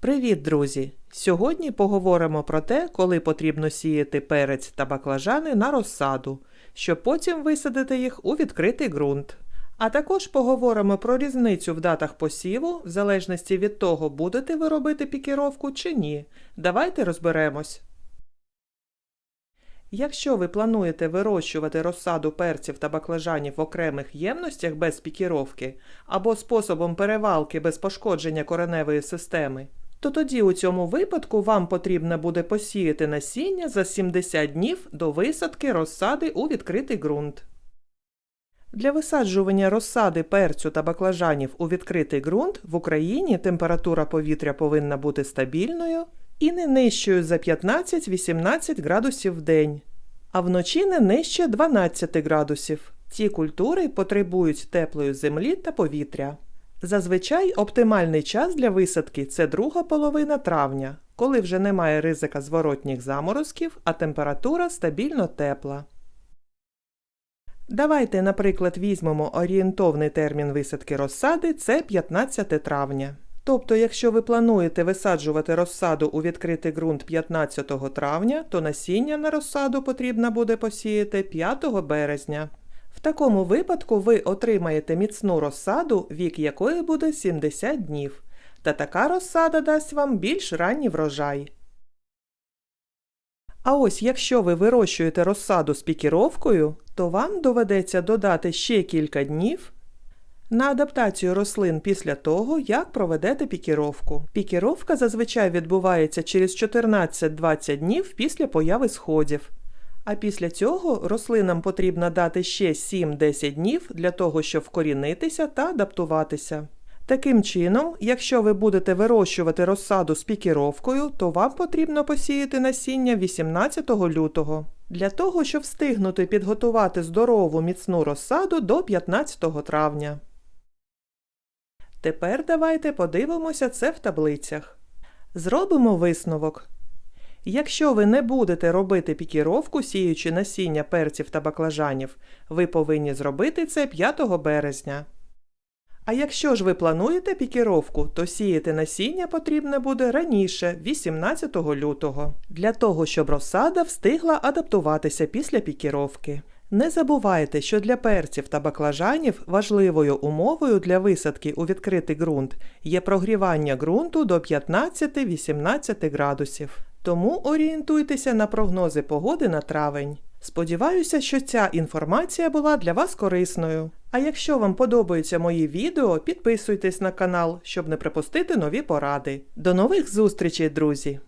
Привіт, друзі! Сьогодні поговоримо про те, коли потрібно сіяти перець та баклажани на розсаду, щоб потім висадити їх у відкритий ґрунт. А також поговоримо про різницю в датах посіву, в залежності від того, будете ви робити пікіровку чи ні. Давайте розберемось. Якщо ви плануєте вирощувати розсаду перців та баклажанів в окремих ємностях без пікіровки або способом перевалки без пошкодження кореневої системи, то тоді у цьому випадку вам потрібно буде посіяти насіння за 70 днів до висадки розсади у відкритий ґрунт. Для висаджування розсади перцю та баклажанів у відкритий ґрунт в Україні температура повітря повинна бути стабільною і не нижчою за 15-18 градусів в день, а вночі не нижче 12 градусів. Ці культури потребують теплої землі та повітря. Зазвичай оптимальний час для висадки це друга половина травня, коли вже немає ризика зворотніх заморозків, а температура стабільно тепла. Давайте, наприклад, візьмемо орієнтовний термін висадки розсади це 15 травня. Тобто, якщо ви плануєте висаджувати розсаду у відкритий ґрунт 15 травня, то насіння на розсаду потрібно буде посіяти 5 березня. В такому випадку ви отримаєте міцну розсаду, вік якої буде 70 днів. Та така розсада дасть вам більш ранній врожай. А ось якщо ви вирощуєте розсаду з пікіровкою, то вам доведеться додати ще кілька днів на адаптацію рослин після того, як проведете пікіровку. Пікіровка зазвичай відбувається через 14-20 днів після появи сходів. А після цього рослинам потрібно дати ще 7-10 днів для того, щоб вкорінитися та адаптуватися. Таким чином, якщо ви будете вирощувати розсаду з пікіровкою, то вам потрібно посіяти насіння 18 лютого. Для того, щоб встигнути підготувати здорову міцну розсаду до 15 травня. Тепер давайте подивимося це в таблицях. Зробимо висновок. Якщо ви не будете робити пікіровку, сіючи насіння перців та баклажанів, ви повинні зробити це 5 березня. А якщо ж ви плануєте пікіровку, то сіяти насіння потрібно буде раніше, 18 лютого, для того, щоб розсада встигла адаптуватися після пікіровки. Не забувайте, що для перців та баклажанів важливою умовою для висадки у відкритий ґрунт є прогрівання ґрунту до 15-18 градусів. Тому орієнтуйтеся на прогнози погоди на травень. Сподіваюся, що ця інформація була для вас корисною. А якщо вам подобаються мої відео, підписуйтесь на канал, щоб не пропустити нові поради. До нових зустрічей, друзі!